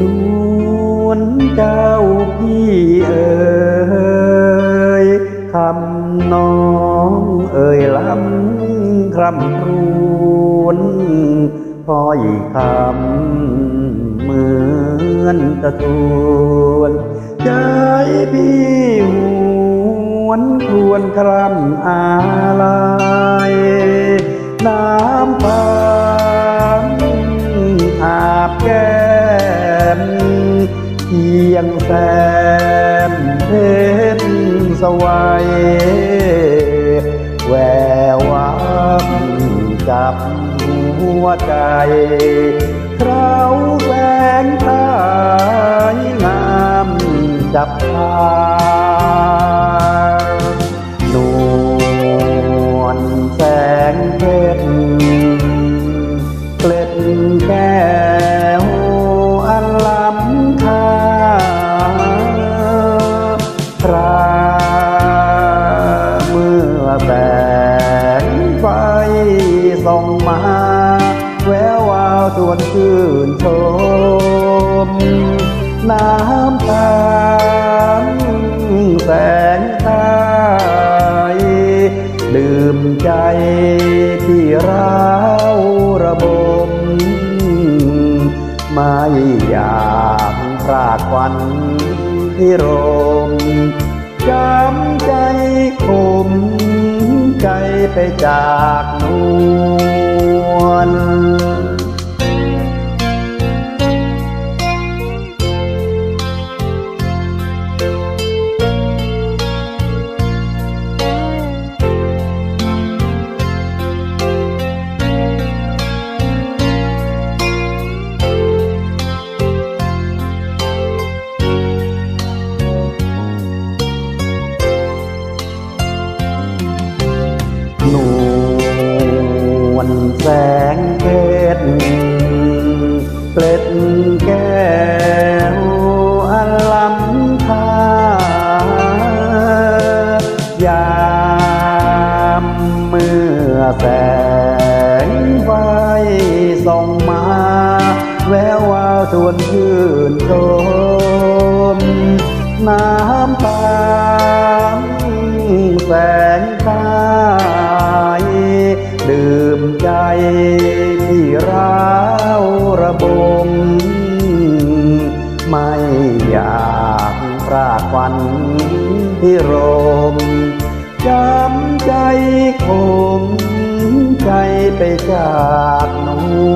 นวลเจ้าพี่เอ๋ยคำน้องเอ่ยล้ำคำครวนพ้อยคำเหมือนตะทวนใจพี่หวนครวนครำอาลัยน้ำตา สวัยแวววับจับหัวใจเราแสงทายงามจับตา ส่องมา แวววาวชวนชื่นชม น้ำตาแสงไทยดื่มใจที่ร้าวระบม ไม่อยากพรากควันที่รมจำใจคม ใจไปจากนวล แก้วอล้ำค่ายามเมื่อแสงไฟส่องมา แวววาวชวนชื่นชมน้ำตาแสงตายดื่มใจที่ร้าวระบม ฝันที่โรมจำใจคงใจไปจากหนู